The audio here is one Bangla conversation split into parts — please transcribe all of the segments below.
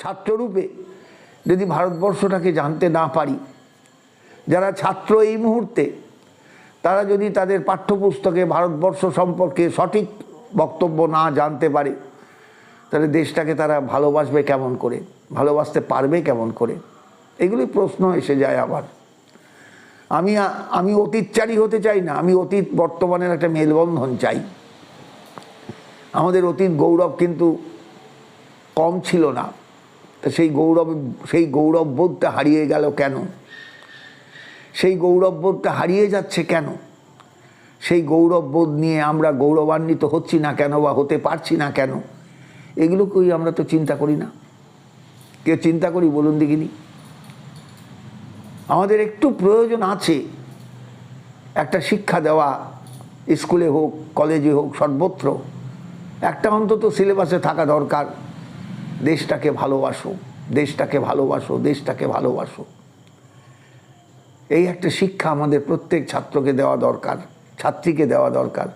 ছাত্ররূপে যদি ভারতবর্ষটাকে জানতে না পারি, যারা ছাত্র এই মুহূর্তে, তারা যদি তাদের পাঠ্যপুস্তকে ভারতবর্ষ সম্পর্কে সঠিক বক্তব্য না জানতে পারে, তাহলে দেশটাকে তারা ভালোবাসবে কেমন করে, ভালোবাসতে পারবে কেমন করে? এগুলি প্রশ্ন এসে যায় আবার। আমি আমি অতীতচারী হতে চাই না, আমি অতীত বর্তমানের একটা মেলবন্ধন চাই। আমাদের অতীত গৌরব কিন্তু কম ছিল না। তা সেই গৌরব সেই গৌরব বোধটা হারিয়ে গেল কেন? সেই গৌরব বোধটা হারিয়ে যাচ্ছে কেন? সেই গৌরব বোধ নিয়ে আমরা গৌরবান্বিত হচ্ছি না কেন বা হতে পারছি না কেন? এগুলোকেই আমরা তো চিন্তা করি না। কেউ চিন্তা করি বলুন দেখিনি? আমাদের একটু প্রয়োজন আছে। একটা শিক্ষা দেওয়া, স্কুলে হোক, কলেজে হোক, সর্বত্র। একটা অন্তত সিলেবাসে থাকা দরকার। দেশটাকে ভালোবাসো দেশটাকে ভালোবাসো দেশটাকে ভালোবাসো। এই একটা শিক্ষা আমাদের প্রত্যেক ছাত্রকে দেওয়া দরকার, ছাত্রীকে দেওয়া দরকার।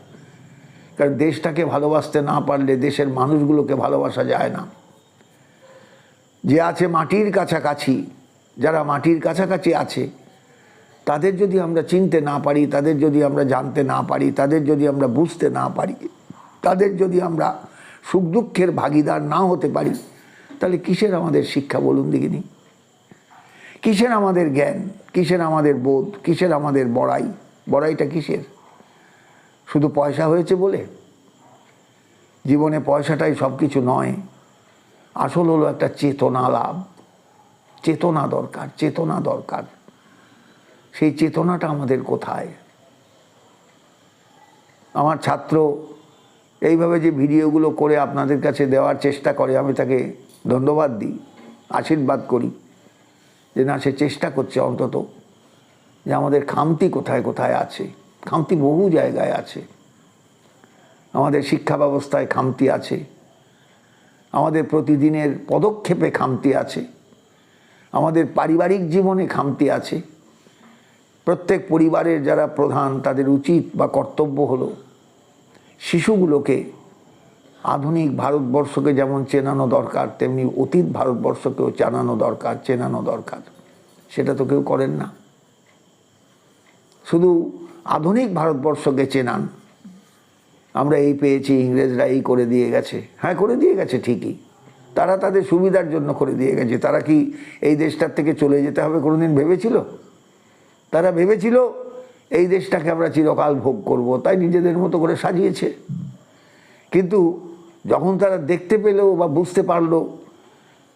কারণ দেশটাকে ভালোবাসতে না পারলে দেশের মানুষগুলোকে ভালোবাসা যায় না। যে আছে মাটির কাছাকাছি, যারা মাটির কাছাকাছি আছে, তাদের যদি আমরা চিনতে না পারি, তাদের যদি আমরা জানতে না পারি, তাদের যদি আমরা বুঝতে না পারি, তাদের যদি আমরা সুখ দুঃখের ভাগিদার না হতে পারি, তাহলে কিসের আমাদের শিক্ষা বলুন দেখিনি? কিসের আমাদের জ্ঞান? কিসের আমাদের বোধ? কিসের আমাদের বড়াই? বড়াইটা কিসের? শুধু পয়সা হয়েছে বলে? জীবনে পয়সাটাই সব কিছু নয়, আসল হলো একটা চেতনা লাভ। চেতনা দরকার চেতনা দরকার। সেই চেতনাটা আমাদের কোথায়? আমার ছাত্র এইভাবে যে ভিডিওগুলো করে আপনাদের কাছে দেওয়ার চেষ্টা করে, আমি তাকে ধন্যবাদ দিই, আশীর্বাদ করি যে না, সে চেষ্টা করছে অন্তত যে আমাদের খামতি কোথায় কোথায় আছে? খামতি বহু জায়গায় আছে। আমাদের শিক্ষা ব্যবস্থায় খামতি আছে। আমাদের প্রতিদিনের পদক্ষেপে খামতি আছে। আমাদের পারিবারিক জীবনে খামতি আছে। প্রত্যেক পরিবারের যারা প্রধান, তাদের উচিত বা কর্তব্য হলো শিশুগুলোকে আধুনিক ভারতবর্ষকে যেমন চেনানো দরকার, তেমনি অতীত ভারতবর্ষকেও জানানো দরকার, চেনানো দরকার। সেটা তো কেউ করেন না। শুধু আধুনিক ভারতবর্ষকে চেনান। আমরা এই পেয়েছি, ইংরেজরা এই করে দিয়ে গেছে। হ্যাঁ করে দিয়ে গেছে ঠিকই। তারা তাদের সুবিধার জন্য করে দিয়ে গেছে। তারা কি এই দেশটার থেকে চলে যেতে হবে কোনোদিন ভেবেছিল? তারা ভেবেছিল এই দেশটাকে আমরা চিরকাল ভোগ করব, তাই নিজেদের মতো করে সাজিয়েছে। কিন্তু যখন তারা দেখতে পেল বা বুঝতে পারল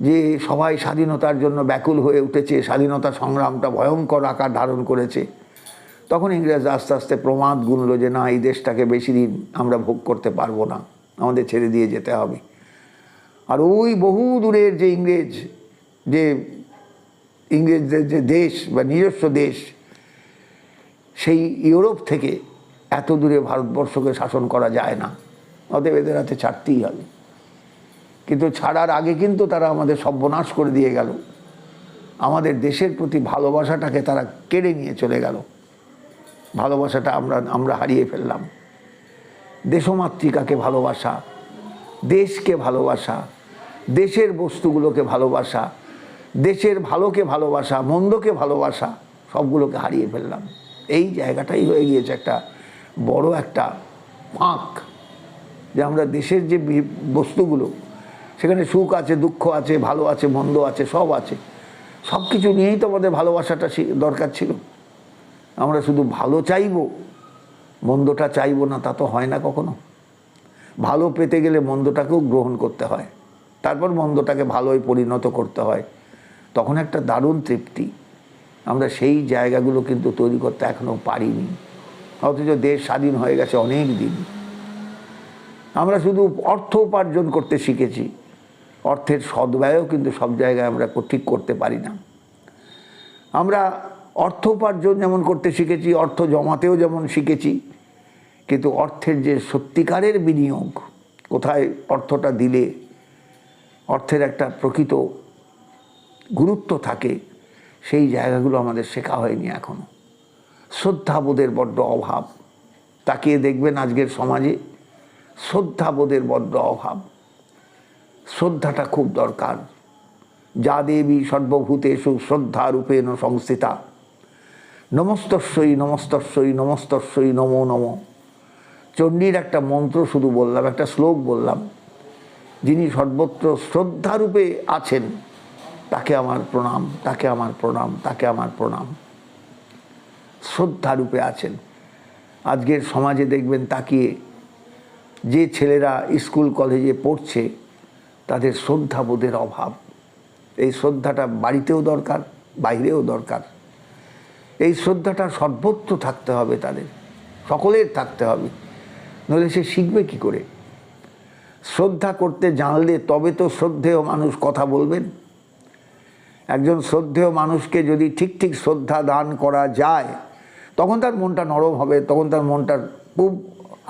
যে সবাই স্বাধীনতার জন্য ব্যাকুল হয়ে উঠেছে, স্বাধীনতা সংগ্রামটা ভয়ঙ্কর আকার ধারণ করেছে, তখন ইংরেজ আস্তে আস্তে প্রমাদ গুনলো যে না, এই দেশটাকে বেশি দিন আমরা ভোগ করতে পারব না, আমাদের ছেড়ে দিয়ে যেতে হবে। আর ওই বহু দূরের যে ইংরেজ, যে ইংরেজদের যে দেশ বা নিজস্ব দেশ সেই ইউরোপ থেকে এত দূরে ভারতবর্ষকে শাসন করা যায় না। অতএব এদের হাতে ছাড়তেই হবে। কিন্তু ছাড়ার আগে কিন্তু তারা আমাদের সর্বনাশ করে দিয়ে গেল। আমাদের দেশের প্রতি ভালোবাসাটাকে তারা কেড়ে নিয়ে চলে গেল। ভালোবাসাটা আমরা আমরা হারিয়ে ফেললাম। দেশমাতৃকাকে ভালোবাসা, দেশকে ভালোবাসা, দেশের বস্তুগুলোকে ভালোবাসা, দেশের ভালোকে ভালোবাসা, মন্দকে ভালোবাসা, সবগুলোকে হারিয়ে ফেললাম। এই জায়গাটাই হয়ে গিয়েছে একটা বড় একটা ফাঁক যে আমরা দেশের যে বস্তুগুলো, সেখানে সুখ আছে, দুঃখ আছে, ভালো আছে, মন্দ আছে, সব আছে, সব কিছু নিয়েই তো আমাদের ভালোবাসাটা দরকার ছিল। আমরা শুধু ভালো চাইব, মন্দটা চাইব না, তা তো হয় না কখনো। ভালো পেতে গেলে মন্দটাকেও গ্রহণ করতে হয়। তারপর মন্দটাকে ভালোই পরিণত করতে হয়। তখন একটা দারুণ তৃপ্তি। আমরা সেই জায়গাগুলো কিন্তু তৈরি করতে এখনও পারিনি। অথচ দেশ স্বাধীন হয়ে গেছে অনেক দিন। আমরা শুধু অর্থ উপার্জন করতে শিখেছি। অর্থের সদ্ব্যয়ও কিন্তু সব জায়গায় আমরা ঠিক করতে পারি না। আমরা অর্থ উপার্জন যেমন করতে শিখেছি, অর্থ জমাতেও যেমন শিখেছি, কিন্তু অর্থের যে সত্যিকারের বিনিয়োগ, কোথায় অর্থটা দিলে অর্থের একটা প্রকৃত গুরুত্ব থাকে সেই জায়গাগুলো আমাদের শেখা হয়নি এখনও। শ্রদ্ধাবোধের বড্ড অভাব। তাকিয়ে দেখবেন আজকের সমাজে শ্রদ্ধাবোধের বড্ড অভাব। শ্রদ্ধাটা খুব দরকার। যা দেবী সর্বভূতেষু শ্রদ্ধা রূপেণ সংস্থিতা। নমস্তস্যই নমস্তস্যই নমস্তস্যই নমো নম। চণ্ডীর একটা মন্ত্র শুধু বললাম, একটা শ্লোক বললাম। যিনি সর্বত্র শ্রদ্ধারূপে আছেন তাকে আমার প্রণাম, তাকে আমার প্রণাম, তাকে আমার প্রণাম। শ্রদ্ধারূপে আছেন। আজকের সমাজে দেখবেন তাকিয়ে যে ছেলেরা স্কুল, কলেজে পড়ছে, তাদের শ্রদ্ধাবোধের অভাব। এই শ্রদ্ধাটা বাড়িতেও দরকার, বাইরেও দরকার। এই শ্রদ্ধাটা সর্বত্র থাকতে হবে তাদের, সকলের থাকতে হবে। নইলে সে শিখবে কি করে? শ্রদ্ধা করতে জানলে তবে তো শ্রদ্ধেয় মানুষ কথা বলবেন। একজন শ্রদ্ধেয় মানুষকে যদি ঠিক ঠিক শ্রদ্ধা দান করা যায়, তখন তার মনটা নরম হবে, তখন তার মনটা খুব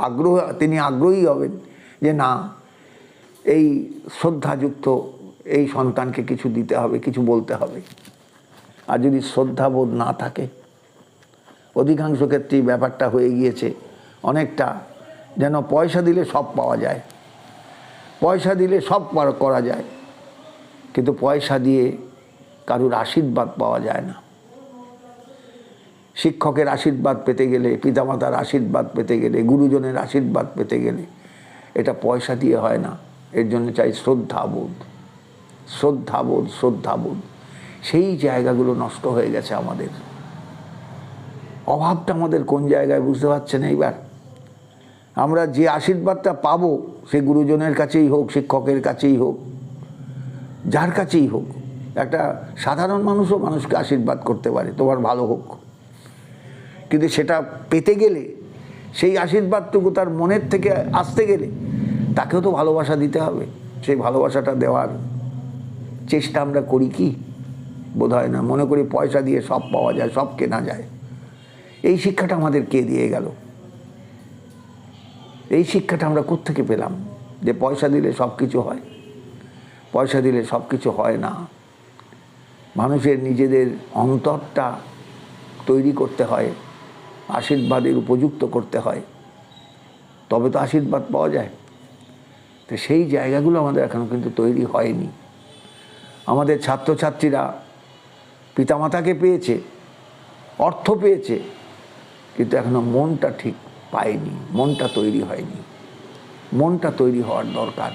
আগ্রহ, তিনি আগ্রহী হবেন যে না, এই শ্রদ্ধাযুক্ত এই সন্তানকে কিছু দিতে হবে, কিছু বলতে হবে। আর যদি শ্রদ্ধাবোধ না থাকে, অধিকাংশ ক্ষেত্রেই ব্যাপারটা হয়ে গিয়েছে অনেকটা যেন পয়সা দিলে সব পাওয়া যায়, পয়সা দিলে সব করা যায়। কিন্তু পয়সা দিয়ে কারুর আশীর্বাদ পাওয়া যায় না। শিক্ষকের আশীর্বাদ পেতে গেলে, পিতামাতার আশীর্বাদ পেতে গেলে, গুরুজনের আশীর্বাদ পেতে গেলে এটা পয়সা দিয়ে হয় না। এর জন্য চাই শ্রদ্ধাবোধ। শ্রদ্ধাবোধ শ্রদ্ধাবোধ। সেই জায়গাগুলো নষ্ট হয়ে গেছে আমাদের। অভাবটা আমাদের কোন জায়গায় বুঝতে পারছেন এইবার? আমরা যে আশীর্বাদটা পাবো, সে গুরুজনের কাছেই হোক, শিক্ষকের কাছেই হোক, যার কাছেই হোক একটা সাধারণ মানুষও মানুষকে আশীর্বাদ করতে পারে, তোমার ভালো হোক। কিন্তু সেটা পেতে গেলে, সেই আশীর্বাদটুকু তার মনের থেকে আসতে গেলে তাকেও তো ভালোবাসা দিতে হবে। সেই ভালোবাসাটা দেওয়ার চেষ্টা আমরা করি কি? বোধ হয় না, মনে করি পয়সা দিয়ে সব পাওয়া যায়, সব কেনা যায়। এই শিক্ষাটা আমাদের কে দিয়ে গেল? এই শিক্ষাটা আমরা কোত্থেকে পেলাম? যে পয়সা দিলে সব কিছু হয়, পয়সা দিলে সব কিছু হয় না। মানুষের নিজেদের অন্তরটা তৈরি করতে হয়, আশীর্বাদের উপযুক্ত করতে হয়। তবে তো আশীর্বাদ পাওয়া যায়। তো সেই জায়গাগুলো আমাদের এখনও কিন্তু তৈরি হয়নি। আমাদের ছাত্রছাত্রীরা পিতামাতাকে পেয়েছে, অর্থ পেয়েছে, কিন্তু এখনও মনটা ঠিক পায়নি, মনটা তৈরি হয়নি। মনটা তৈরি হওয়ার দরকার।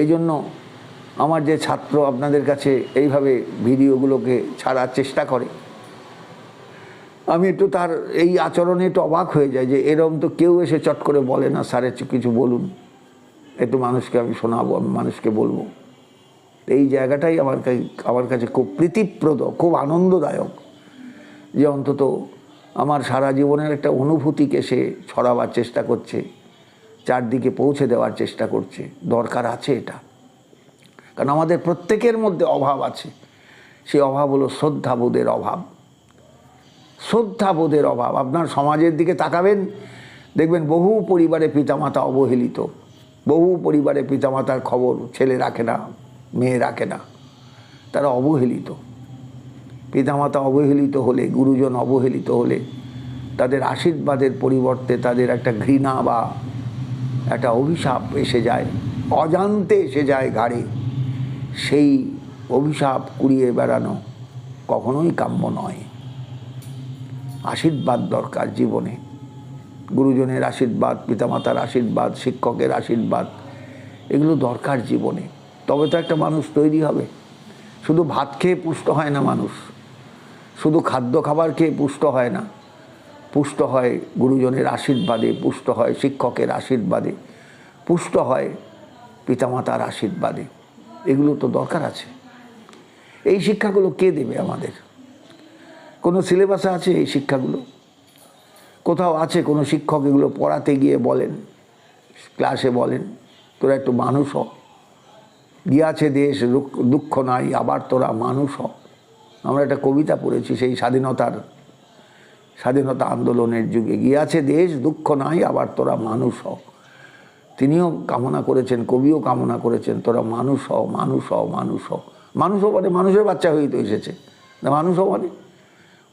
এই জন্য আমার যে ছাত্র আপনাদের কাছে এইভাবে ভিডিওগুলোকে ছাড়ার চেষ্টা করে, আমি একটু তার এই আচরণে একটু অবাক হয়ে যায় যে এরম তো কেউ এসে চট করে বলে না, স্যার, একটু কিছু বলুন। একটু মানুষকে আমি শোনাবো, আমি মানুষকে বলব। এই জায়গাটাই আমার কাছে আমার কাছে খুব প্রীতিপ্রদ, খুব আনন্দদায়ক যে অন্তত আমার সারা জীবনের একটা অনুভূতিকে সে ছড়াবার চেষ্টা করছে, চারদিকে পৌঁছে দেওয়ার চেষ্টা করছে। দরকার আছে এটা। কারণ আমাদের প্রত্যেকের মধ্যে অভাব আছে। সেই অভাব হলো শ্রদ্ধাবোধের অভাব। শ্রদ্ধাবোধের অভাব। আপনার সমাজের দিকে তাকাবেন, দেখবেন বহু পরিবারে পিতামাতা অবহেলিত। বহু পরিবারে পিতামাতার খবর ছেলে রাখে না, মেয়ে রাখে না। তারা অবহেলিত। পিতামাতা অবহেলিত হলে, গুরুজন অবহেলিত হলে, তাদের আশীর্বাদের পরিবর্তে তাদের একটা ঘৃণা বা একটা অভিশাপ এসে যায়, অজান্তে এসে যায় ঘাড়ে। সেই অভিশাপ কুড়িয়ে বেড়ানো কখনোই কাম্য নয়। আশীর্বাদ দরকার জীবনে। গুরুজনের আশীর্বাদ, পিতামাতার আশীর্বাদ, শিক্ষকের আশীর্বাদ, এগুলো দরকার জীবনে। তবে তো একটা মানুষ তৈরি হবে। শুধু ভাত খেয়ে পুষ্ট হয় না মানুষ। শুধু খাদ্য খাবার খেয়ে পুষ্ট হয় না। পুষ্ট হয় গুরুজনের আশীর্বাদে, পুষ্ট হয় শিক্ষকের আশীর্বাদে, পুষ্ট হয় পিতামাতার আশীর্বাদে। এগুলো তো দরকার আছে। এই শিক্ষাগুলো কে দেবে আমাদের? কোনো সিলেবাসে আছে এই শিক্ষাগুলো? কোথাও আছে কোনো শিক্ষক এগুলো পড়াতে গিয়ে বলেন, ক্লাসে বলেন, তোরা একটু মানুষ হ। গিয়াছে দেশ দুঃখ- নাই, আবার তোরা মানুষ হ। আমরা একটা কবিতা পড়েছি সেই স্বাধীনতার, স্বাধীনতা আন্দোলনের যুগে। গিয়াছে দেশ, দুঃখ নাই, আবার তোরা মানুষ হ। তিনিও কামনা করেছেন, কবিও কামনা করেছেন, তোরা মানুষ হও মানুষ হও মানুষ হও মানুষ হও মানে মানুষের বাচ্চা হয়েই তো এসেছে। না মানুষ হও মানে?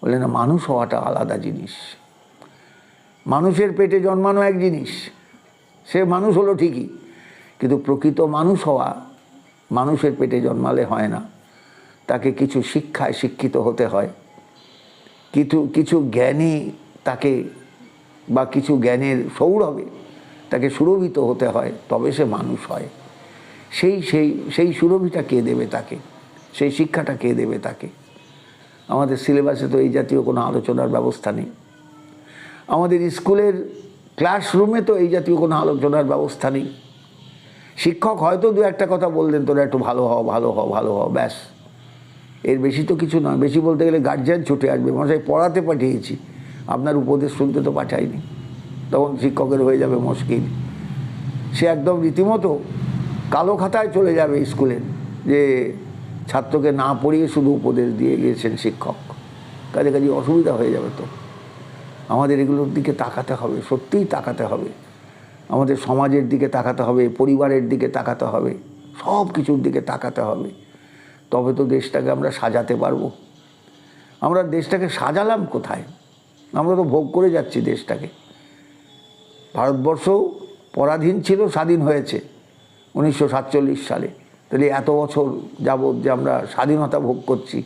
বলে না, মানুষ হওয়াটা আলাদা জিনিস। মানুষের পেটে জন্মানো এক জিনিস। সে মানুষ হলো ঠিকই। কিন্তু প্রকৃত মানুষ হওয়া মানুষের পেটে জন্মালে হয় না। তাকে কিছু শিক্ষায় শিক্ষিত হতে হয়। কিছু কিছু জ্ঞানী তাকে বা কিছু জ্ঞানের সৌরভে তাকে সুরভিত হতে হয়, তবে সে মানুষ হয়। সেই সেই সেই সুরভিটা কে দেবে তাকে? সেই শিক্ষাটা কে দেবে তাকে? আমাদের সিলেবাসে তো এই জাতীয় কোনো আলোচনার ব্যবস্থা নেই। আমাদের স্কুলের ক্লাসরুমে তো এই জাতীয় কোনো আলোচনার ব্যবস্থা নেই। শিক্ষক হয়তো দু একটা কথা বললেন তোরা একটু ভালো হও ভালো হও ভালো হও, ব্যাস। এর বেশি তো কিছু নয়। বেশি বলতে গেলে গার্জিয়ান ছুটে আসবে। মশাই পড়াতে পাঠিয়েছি। আপনার উপদেশ শুনতে তো পাঠাইনি। তখন শিক্ষকের হয়ে যাবে মুশকিল। সে একদম রীতিমতো কালো খাতায় চলে যাবে স্কুলের যে ছাত্রকে না পড়িয়ে শুধু উপদেশ দিয়ে গিয়েছেন শিক্ষক। কাজে কাজে অসুবিধা হয়ে যাবে তো। আমাদের এগুলোর দিকে তাকাতে হবে, সত্যিই তাকাতে হবে। আমাদের সমাজের দিকে তাকাতে হবে, পরিবারের দিকে তাকাতে হবে, সব কিছুর দিকে তাকাতে হবে। তবে তো দেশটাকে আমরা সাজাতে পারব। আমরা দেশটাকে সাজালাম কোথায়? আমরা তো ভোগ করে যাচ্ছি দেশটাকে। ভারতবর্ষ পরাধীন ছিল, স্বাধীন হয়েছে উনিশশো সাতচল্লিশ সালে। তাহলে এত বছর যাবৎ যে আমরা স্বাধীনতা ভোগ করছি,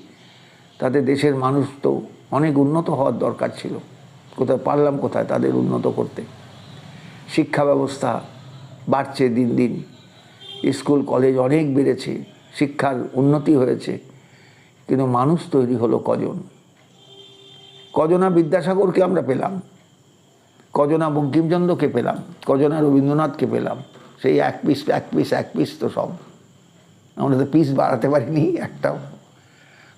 তাতে দেশের মানুষ তো অনেক উন্নত হওয়ার দরকার ছিল। কোথায় পারলাম, কোথায় তাদের উন্নত করতে। শিক্ষা ব্যবস্থা বাড়ছে দিন দিন। স্কুল, কলেজ অনেক বেড়েছে, শিক্ষার উন্নতি হয়েছে, কিন্তু মানুষ তৈরি হলো কজন? কজনা বিদ্যাসাগরকে আমরা পেলাম। কজনা বঙ্কিমচন্দ্রকে পেলাম, কজনা রবীন্দ্রনাথকে পেলাম, সেই এক পিস এক পিস এক পিস তো সব। আমরা তো পিস বাড়াতে পারিনি একটাও।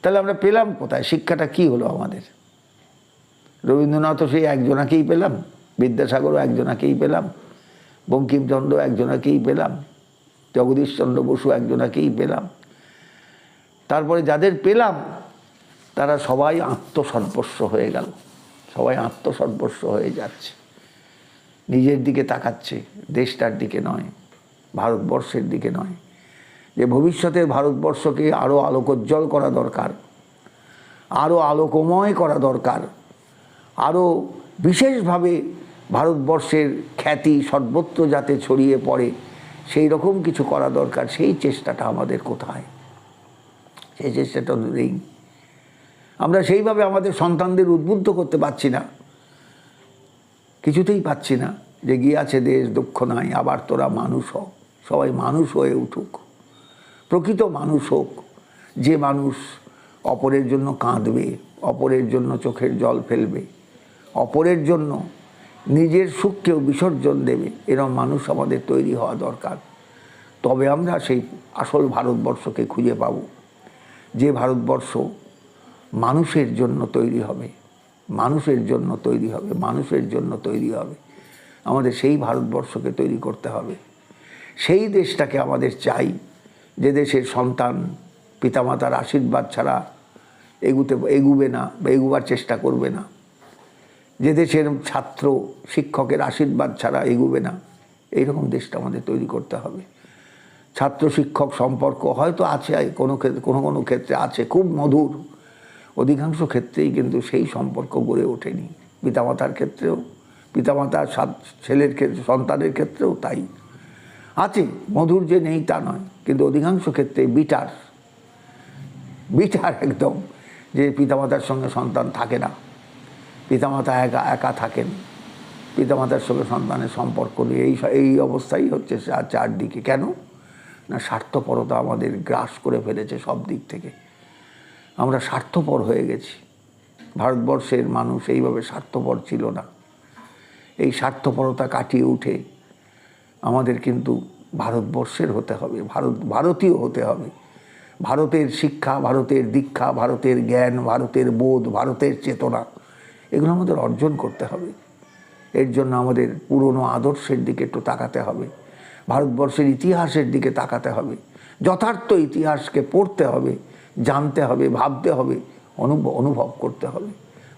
তাহলে আমরা পেলাম কোথায়? শিক্ষাটা কি হলো আমাদের? রবীন্দ্রনাথও সেই একজনাকেই পেলাম, বিদ্যাসাগরও একজনাকেই পেলাম, বঙ্কিমচন্দ্র একজনাকেই পেলাম, জগদীশচন্দ্র বসু একজনাকেই পেলাম। তারপরে যাদের পেলাম, তারা সবাই আত্মসর্বস্ব হয়ে গেল, সবাই আত্মসর্বস্ব হয়ে যাচ্ছে। নিজের দিকে তাকাচ্ছে, দেশটার দিকে নয়, ভারতবর্ষের দিকে নয়। যে ভবিষ্যতের ভারতবর্ষকে আরও আলোকোজ্জ্বল করা দরকার আরও আলোকময় করা দরকার আরও বিশেষভাবে ভারতবর্ষের খ্যাতি সর্বত্র যাতে ছড়িয়ে পড়ে, সেই রকম কিছু করা দরকার, সেই চেষ্টাটা আমাদের কোথায়? সেই চেষ্টাটা নেই। আমরা সেইভাবে আমাদের সন্তানদের উদ্বুদ্ধ করতে পারছি না। কিছুতেই পাচ্ছি না যে গিয়াছে দেশ, দুঃখ নাই, আবার তোরা মানুষ হোক সবাই মানুষ হয়ে উঠুক। প্রকৃত মানুষ হোক, যে মানুষ অপরের জন্য কাঁদবে, অপরের জন্য চোখের জল ফেলবে, অপরের জন্য নিজের সুখকেও বিসর্জন দেবে, এরম মানুষ আমাদের তৈরি হওয়া দরকার। তবে আমরা সেই আসল ভারতবর্ষকে খুঁজে পাব, যে ভারতবর্ষ মানুষের জন্য তৈরি হবে। মানুষের জন্য তৈরি হবে, মানুষের জন্য তৈরি হবে। আমাদের সেই ভারতবর্ষকে তৈরি করতে হবে। সেই দেশটাকে আমাদের চাই, যে দেশের সন্তান পিতামাতার আশীর্বাদ ছাড়া এগুতে, এগুবে না বা এগুবার চেষ্টা করবে না। যে দেশের ছাত্র, শিক্ষকের আশীর্বাদ ছাড়া এগুবে না। এইরকম দেশটা আমাদের তৈরি করতে হবে। ছাত্র শিক্ষক সম্পর্ক হয়তো আছে, কোনো ক্ষেত্রে, কোনো কোনো ক্ষেত্রে আছে, খুব মধুর। অধিকাংশ ক্ষেত্রেই কিন্তু সেই সম্পর্ক গড়ে ওঠেনি। পিতামাতার ক্ষেত্রেও পিতামাতার সাত- ছেলের ক্ষেত্রে সন্তানের ক্ষেত্রেও তাই। আছে, মধুর যে নেই তা নয়, কিন্তু অধিকাংশ ক্ষেত্রে বিটার বিটার একদম, যে পিতামাতার সঙ্গে সন্তান থাকে না। পিতামাতা একা একা থাকেন, পিতামাতার সঙ্গে সন্তানের সম্পর্ক নিয়ে। এই এই অবস্থাই হচ্ছে চারদিকে। কেন? না, স্বার্থপরতা আমাদের গ্রাস করে ফেলেছে সব দিক থেকে। আমরা স্বার্থপর হয়ে গেছি। ভারতবর্ষের মানুষ এইভাবে স্বার্থপর ছিল না। এই স্বার্থপরতা কাটিয়ে উঠে আমাদের কিন্তু ভারতবর্ষের হতে হবে, ভারত, ভারতীয় হতে হবে। ভারতের শিক্ষা, ভারতের দীক্ষা, ভারতের জ্ঞান, ভারতের বোধ, ভারতের চেতনা, এগুলো আমাদের অর্জন করতে হবে। এর জন্য আমাদের পুরনো আদর্শের দিকে একটু তাকাতে হবে। ভারতবর্ষের ইতিহাসের দিকে তাকাতে হবে। যথার্থ ইতিহাসকে পড়তে হবে। জানতে হবে, ভাবতে হবে অনুভব অনুভব করতে হবে।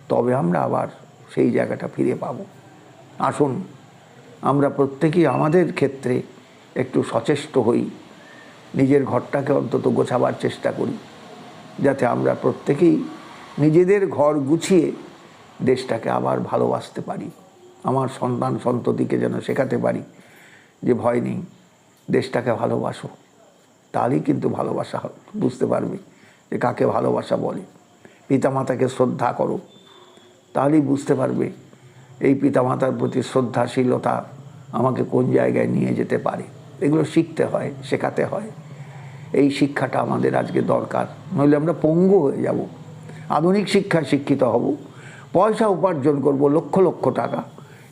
তবে আমরা আবার সেই জায়গাটা ফিরে পাবো। আসুন, আমরা প্রত্যেকেই আমাদের ক্ষেত্রে একটু সচেষ্ট হই। নিজের ঘরটাকে অন্তত গোছাবার চেষ্টা করি, যাতে আমরা প্রত্যেকেই নিজেদের ঘর গুছিয়ে দেশটাকে আবার ভালোবাসতে পারি। আমার সন্তান সন্ততিকে যেন শেখাতে পারি যে, ভয় নেই, দেশটাকে ভালোবাসো। তাহলেই কিন্তু ভালোবাসা বুঝতে পারবে। যে কাকে ভালোবাসা বলে? পিতামাতাকে শ্রদ্ধা করো। তাহলেই বুঝতে পারবে এই পিতামাতার প্রতি শ্রদ্ধাশীলতা আমাকে কোন জায়গায় নিয়ে যেতে পারে। এগুলো শিখতে হয়, শেখাতে হয়। এই শিক্ষাটা আমাদের আজকে দরকার। নইলে আমরা পঙ্গু হয়ে যাব। আধুনিক শিক্ষায় শিক্ষিত হব। পয়সা উপার্জন করব লক্ষ লক্ষ টাকা।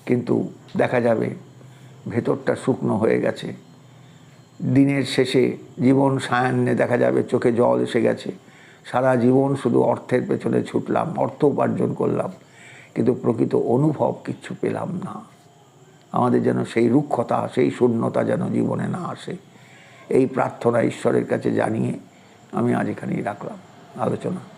কিন্তু দেখা যাবে ভেতরটা শুকনো হয়ে গেছে। দিনের শেষে জীবন সায়ান্নে দেখা যাবে চোখে জল এসে গেছে। সারা জীবন শুধু অর্থের পেছনে ছুটলাম, অর্থ উপার্জন করলাম, কিন্তু প্রকৃত অনুভব কিচ্ছু পেলাম না। আমাদের যেন সেই রুক্ষতা, সেই শূন্যতা যেন জীবনে না আসে। এই প্রার্থনা ঈশ্বরের কাছে জানিয়ে আমি আজ এখানেই রাখলাম। আলোচনা।